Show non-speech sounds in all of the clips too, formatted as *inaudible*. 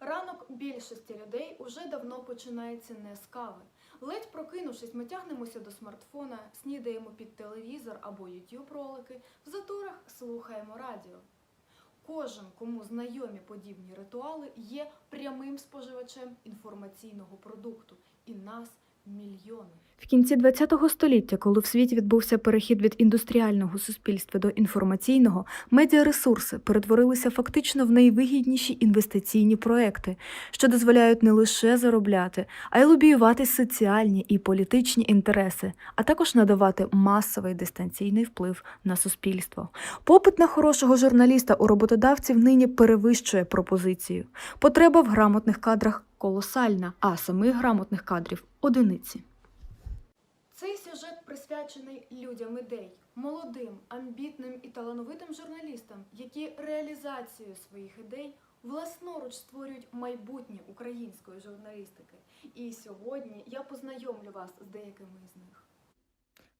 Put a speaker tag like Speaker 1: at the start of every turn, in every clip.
Speaker 1: Ранок більшості людей уже давно починається не з кави. Ледь прокинувшись, ми тягнемося до смартфона, снідаємо під телевізор або YouTube ролики, в заторах слухаємо радіо. Кожен, кому знайомі подібні ритуали, є прямим споживачем інформаційного продукту, і нас.
Speaker 2: В кінці ХХ століття, коли в світі відбувся перехід від індустріального суспільства до інформаційного, медіаресурси перетворилися фактично в найвигідніші інвестиційні проекти, що дозволяють не лише заробляти, а й лобіювати соціальні і політичні інтереси, а також надавати масовий дистанційний вплив на суспільство. Попит на хорошого журналіста у роботодавців нині перевищує пропозицію. Потреба в грамотних кадрах колосальна, а самих грамотних кадрів одиниці.
Speaker 1: Цей сюжет присвячений людям ідей, молодим, амбітним і талановитим журналістам, які реалізацією своїх ідей власноруч створюють майбутнє української журналістики. І сьогодні я познайомлю вас з деякими з них.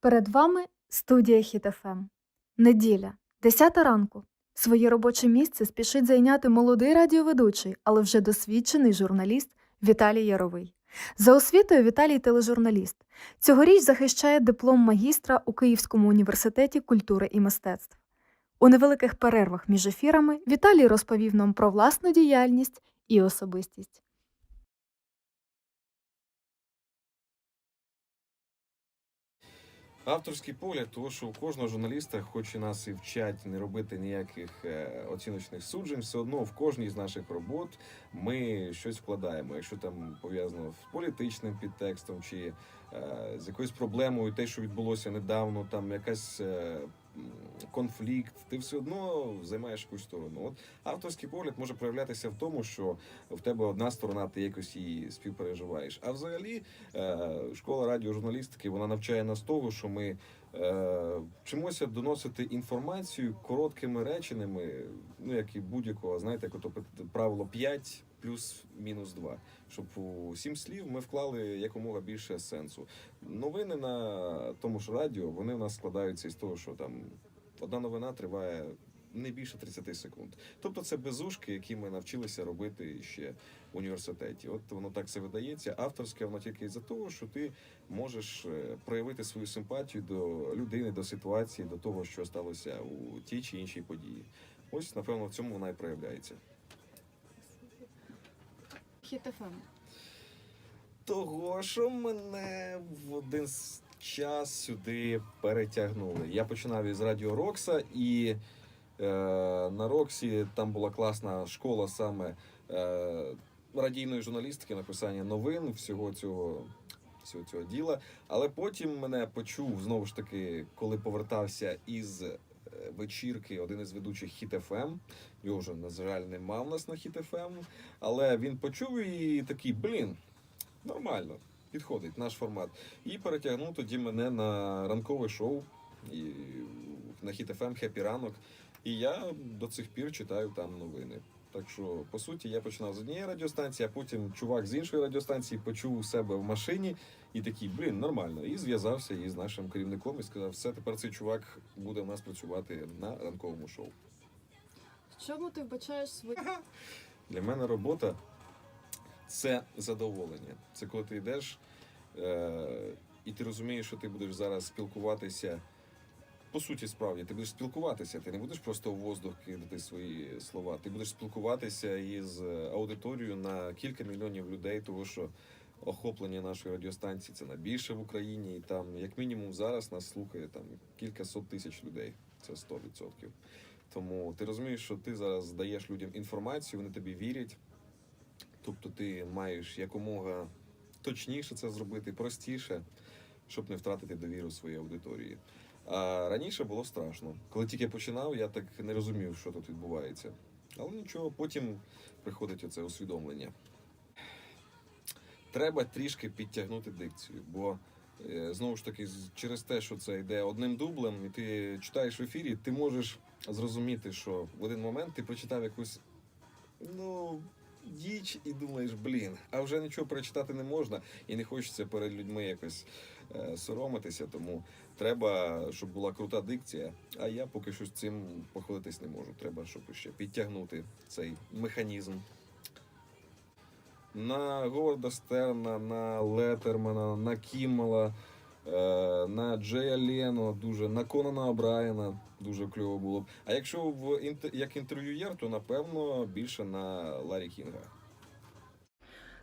Speaker 2: Перед вами студія Хіт-ФМ. Неділя, 10 ранку. Своє робоче місце спішить зайняти молодий радіоведучий, але вже досвідчений журналіст Віталій Яровий. За освітою Віталій тележурналіст. Цьогоріч захищає диплом магістра у Київському університеті культури і мистецтв. У невеликих перервах між ефірами Віталій розповів нам про власну діяльність і особистість.
Speaker 3: Авторський погляд, того, що у кожного журналіста, хоч і нас і вчать не робити ніяких е, оціночних суджень, все одно в кожній з наших робот ми щось вкладаємо. Якщо там пов'язано з політичним підтекстом чи е, з якоюсь проблемою, те, що відбулося недавно, там якась. Е, Конфлікт, ти все одно займаєш якусь сторону. От авторський погляд може проявлятися в тому, що в тебе одна сторона, ти якось її співпереживаєш. А взагалі, е, школа радіожурналістики вона навчає нас того, що ми е, вчимося доносити інформацію короткими реченнями, ну як і будь-якого, знаєте, як правило 5 плюс-мінус 2. Щоб у сім слів ми вклали якомога більше сенсу. Новини на тому ж радіо вони в нас складаються із того, що там одна новина триває. Не більше 30 секунд. Тобто це безушки, які ми навчилися робити ще в університеті. От воно так це видається. Авторське воно тільки із-за того, що ти можеш е, проявити свою симпатію до людини, до ситуації, до того, що сталося у тій чи іншій події. Ось, напевно, в цьому вона і проявляється.
Speaker 1: Хіт-ФМ.
Speaker 3: Того, що мене в один час сюди перетягнули. Я починав із Радіо Рокса, і е, на Роксі там була класна школа саме е, радійної журналістики, написання новин, всього цього. Всього цього діла, але потім мене почув знову ж таки, коли повертався із вечірки, один із ведучих Хіт ФМ. Його вже, на жаль, нема в нас на Хіт ФМ. Але він почув і такий, блін, нормально, підходить наш формат. І перетягнув тоді мене на ранкове шоу і на Хіт ФМ Хеппі ранок. І я до цих пір читаю там новини. Так що, по суті, я починав з однієї радіостанції, а потім чувак з іншої радіостанції почув у себе в машині і такий, блін, нормально. І зв'язався із нашим керівником і сказав, все, тепер цей чувак буде в нас працювати на ранковому шоу.
Speaker 1: В чому ти вбачаєш свої *laughs*
Speaker 3: Для мене робота це задоволення. Це коли ти йдеш е- і ти розумієш, що ти будеш зараз спілкуватися. По суті, справді, ти будеш спілкуватися, ти не будеш просто в воздух кидати свої слова. Ти будеш спілкуватися із аудиторією на кілька мільйонів людей, тому що охоплення нашої радіостанції це найбільше в Україні, і там, як мінімум, зараз нас слухає там кілька сот тисяч людей. Це 100%. Тому ти розумієш, що ти зараз даєш людям інформацію, вони тобі вірять. Тобто ти маєш якомога точніше це зробити, простіше, щоб не втратити довіру своєї аудиторії. А раніше було страшно. Коли тільки починав, я так не розумів, що тут відбувається. Але нічого, потім приходить оце усвідомлення. Треба трішки підтягнути дикцію, бо е, знову ж таки, через те, що це йде одним дублем, і ти читаєш в ефірі, ти можеш зрозуміти, що в один момент ти прочитав якусь ну, діч і думаєш, блін, а вже нічого перечитати не можна, і не хочеться перед людьми якось соромитися. Тому треба, щоб була крута дикція. А я поки що з цим походитись не можу. Треба, щоб ще підтягнути цей механізм. на Говарда Стерна, на Летермана, на Кіммела, е, на Джея Лено, дуже на Конана Брайана. Дуже кльово було б. А якщо в як інтерв'юєр, то напевно більше на Ларі Кінга.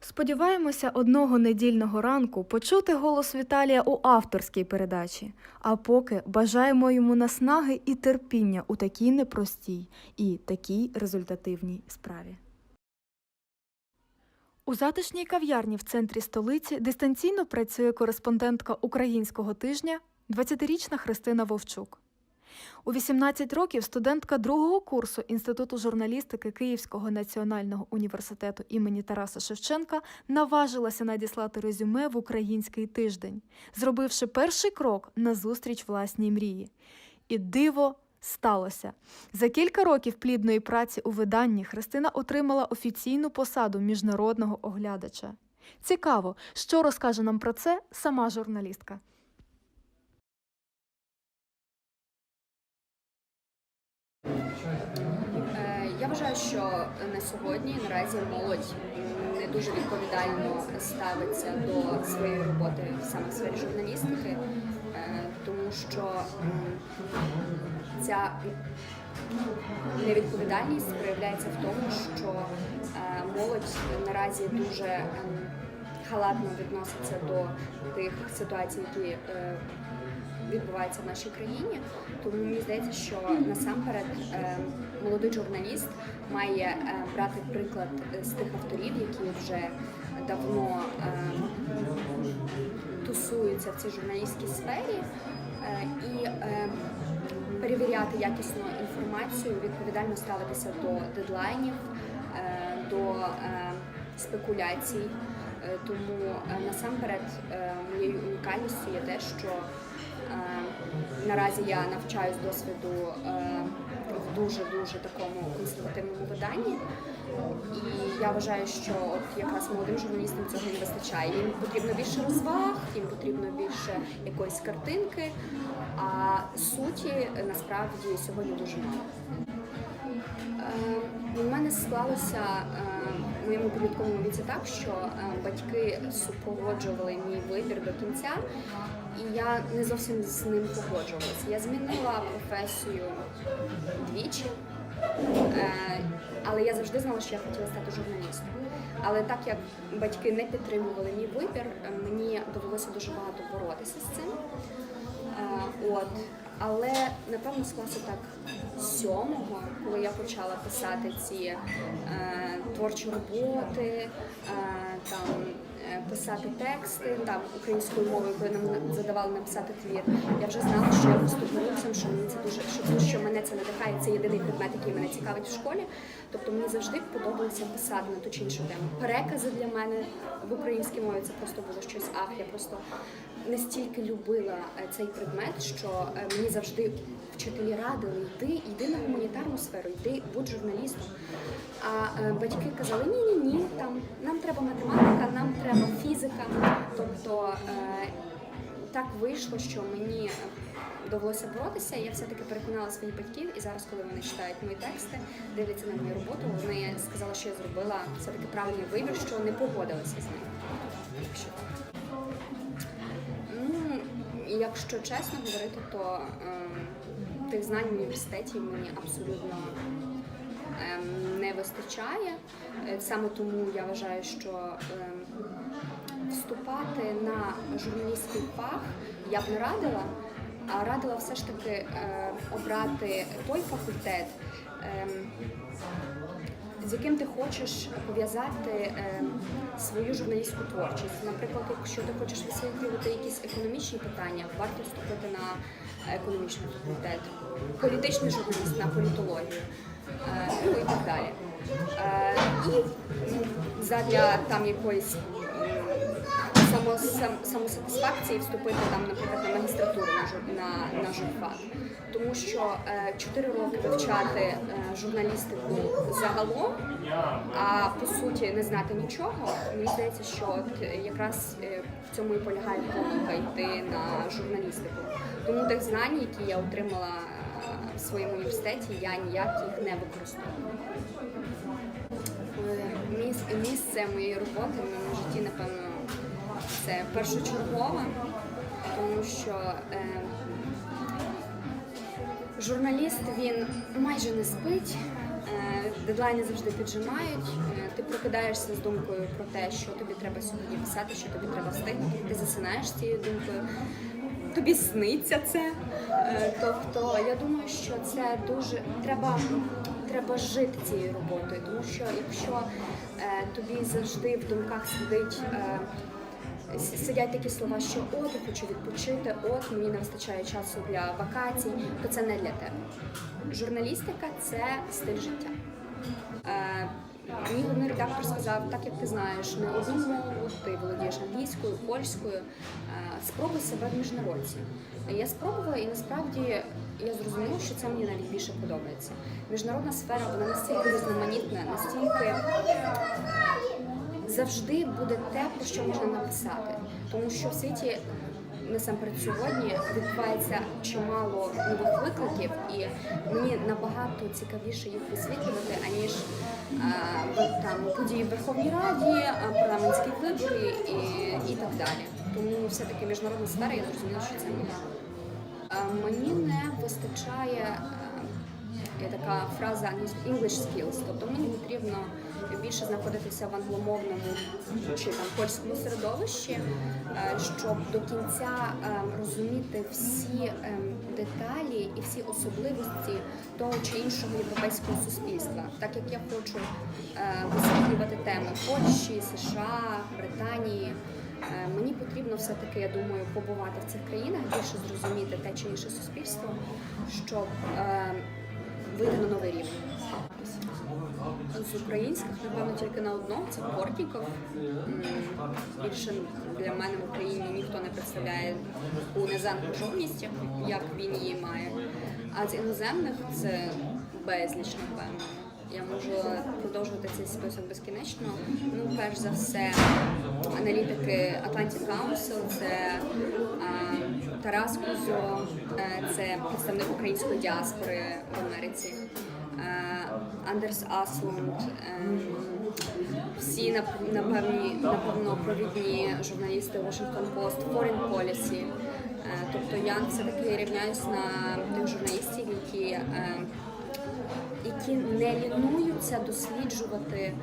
Speaker 2: Сподіваємося, одного недільного ранку почути голос Віталія у авторській передачі. А поки бажаємо йому наснаги і терпіння у такій непростій і такій результативній справі. У затишній кав'ярні в центрі столиці дистанційно працює кореспондентка українського тижня 20-річна Христина Вовчук. У 18 років студентка другого курсу Інституту журналістики Київського національного університету імені Тараса Шевченка наважилася надіслати резюме в український тиждень, зробивши перший крок назустріч власній мрії. І диво сталося. За кілька років плідної праці у виданні Христина отримала офіційну посаду міжнародного оглядача. Цікаво, що розкаже нам про це сама журналістка.
Speaker 4: Що на сьогодні наразі молодь не дуже відповідально ставиться до своєї роботи саме в сфері журналістики, е, тому що ця невідповідальність проявляється в тому, що е, молодь наразі дуже ем, халатно відноситься до тих ситуацій, які е, відбуваються в нашій країні. Тому мені здається, що насамперед е, молодий журналіст має е, брати приклад з тих авторів, які вже давно е, тусуються в цій журналістській сфері, е, і е, перевіряти якісну інформацію, відповідально ставитися до дедлайнів, е, до е, спекуляцій. Е, Тому е, насамперед е, моєю унікальністю є те, що е, наразі я навчаюсь досвіду е, в дуже дуже такому консервативному виданні. І я вважаю, що от якраз молодим журналістам цього не вистачає. Їм потрібно більше розваг, їм потрібно більше якоїсь картинки, а суті насправді сьогодні дуже мало. Е, У мене склалося е, моєму підлітковому віці так, що е, батьки супроводжували мій вибір до кінця, і я не зовсім з ним погоджувалася. Я змінила професію двічі, е, але я завжди знала, що я хотіла стати журналістом. Але так як батьки не підтримували мій вибір, е, мені довелося дуже багато боротися з цим. От. Але напевно склався так сьомого, коли я почала писати ці е, творчі роботи, е, там е, писати тексти там українською мовою, коли нам задавали написати твір. Я вже знала, що я поступлю що мені це дуже що, мене це надихає. Це єдиний предмет, який мене цікавить в школі. Тобто мені завжди подобалося писати на ту чи іншу тему. Перекази для мене в українській мові це просто було щось ах. Я просто настільки любила е, цей предмет, що е, мені завжди вчителі радили йди, йди на гуманітарну сферу, йди, будь журналістом. А е, батьки казали, ні, ні, ні, там нам треба математика, нам треба фізика. Тобто так вийшло, що мені е, довелося боротися. Я все-таки переконала своїх батьків, і зараз, коли вони читають мої тексти, дивляться на мою роботу, вони сказали, що я зробила все-таки правильний вибір, що не погодилася з ним. Якщо. Ну, якщо чесно говорити, то ем, тих знань в університеті мені абсолютно ем, не вистачає. Е, Саме тому я вважаю, що ем, вступати на журналістський фах я б не радила, а радила все ж таки е, обрати той факультет. ем, з яким ти хочеш пов'язати е, свою журналістську творчість. Наприклад, якщо ти хочеш висвітлювати якісь економічні питання, варто вступити на економічний факультет, політичний журналіст на політологію, е, ну і так далі. Е, і задля там якоїсь само, сам, самосатисфакції вступити там, наприклад, на магістратуру на, на, на журфак. Тому що е, 4 роки вивчати е, журналістику загалом, а по суті не знати нічого, мені здається, що от е, якраз е, в цьому і полягає помилка йти на журналістику. Тому тих знань, які я отримала е, в своєму університеті, я ніяк їх не використовую. Міс- місце моєї роботи в моєму житті, напевно, це першочергове, тому що е, журналіст він майже не спить. е, Дедлайни завжди піджимають. е, Ти прокидаєшся з думкою про те, що тобі треба сьогодні писати, що тобі треба встигнути. Ти засинаєш цією думкою. Тобі сниться це. Е, Тобто, я думаю, що це дуже треба, треба жити цією роботою, тому що якщо е, тобі завжди в думках сидить. е, Сидять такі слова, що от я хочу відпочити, от мені не вистачає часу для вакацій, то це не для тебе. Журналістика це стиль життя. Мій головний редактор сказав, так як ти знаєш не одну мову, ти володієш англійською, польською, е, спробуй себе в міжнародці. Я спробувала і насправді я зрозуміла, що це мені навіть більше подобається. Міжнародна сфера вона настільки різноманітна, настільки завжди буде те, про що можна написати. Тому що в світі насамперед сьогодні відбувається чимало нових викликів, і мені набагато цікавіше їх висвітлювати, аніж події в Верховній Раді, е, парламентські вибори і, і так далі. Тому все-таки міжнародна сфера, я зрозуміла, що це моя. Е, Мені не вистачає е, є така фраза English skills, тобто мені потрібно більше знаходитися в англомовному чи там польському середовищі, е, щоб до кінця е, розуміти всі е, деталі і всі особливості того чи іншого європейського суспільства, так як я хочу висвітлювати теми Польщі, США, Британії. Мені потрібно все-таки, я думаю, побувати в цих країнах, більше зрозуміти те чи інше суспільство, щоб вийти на новий рівень. З українських, напевно, тільки на одному це Портніков. Більше для мене в Україні ніхто не представляє таку незаангажованість, як він її має. А з іноземних це безліч, напевно. Я можу продовжувати цей список безкінечно. Ну, перш за все, аналітики Atlantic Council, це а, Тарас Кузо, е, це представник української діаспори в Америці. Андерс Аслунд, е, всі нап- напевні, напевно провідні журналісти Washington Post, Foreign Policy. Е, Тобто я все-таки рівняюсь на тих журналістів, які е, які не лінуються досліджувати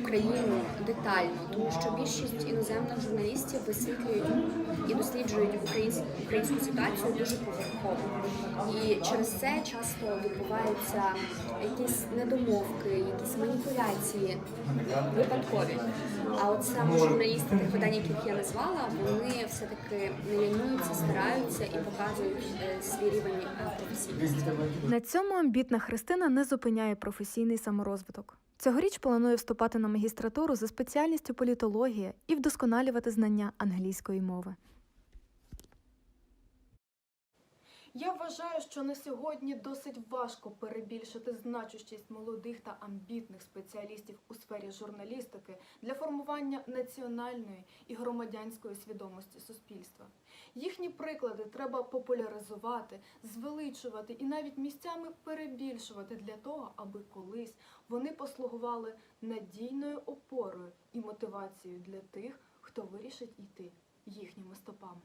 Speaker 4: Україну детально, тому що більшість іноземних журналістів висвітлюють і досліджують українську, ситуацію дуже поверхово. І через це часто відбуваються якісь недомовки, якісь маніпуляції випадкові. А от саме журналісти тих видань, яких я назвала, вони все-таки не лінуються, стараються і показують е, свій рівень професійності.
Speaker 2: На цьому амбітна Христина не зупиняє професійний саморозвиток. Цьогоріч планує вступати на магістратуру за спеціальністю політологія і вдосконалювати знання англійської мови.
Speaker 1: Я вважаю, що на сьогодні досить важко перебільшити значущість молодих та амбітних спеціалістів у сфері журналістики для формування національної і громадянської свідомості суспільства. Їхні приклади треба популяризувати, звеличувати і навіть місцями перебільшувати для того, аби колись вони послугували надійною опорою і мотивацією для тих, хто вирішить йти їхніми стопами.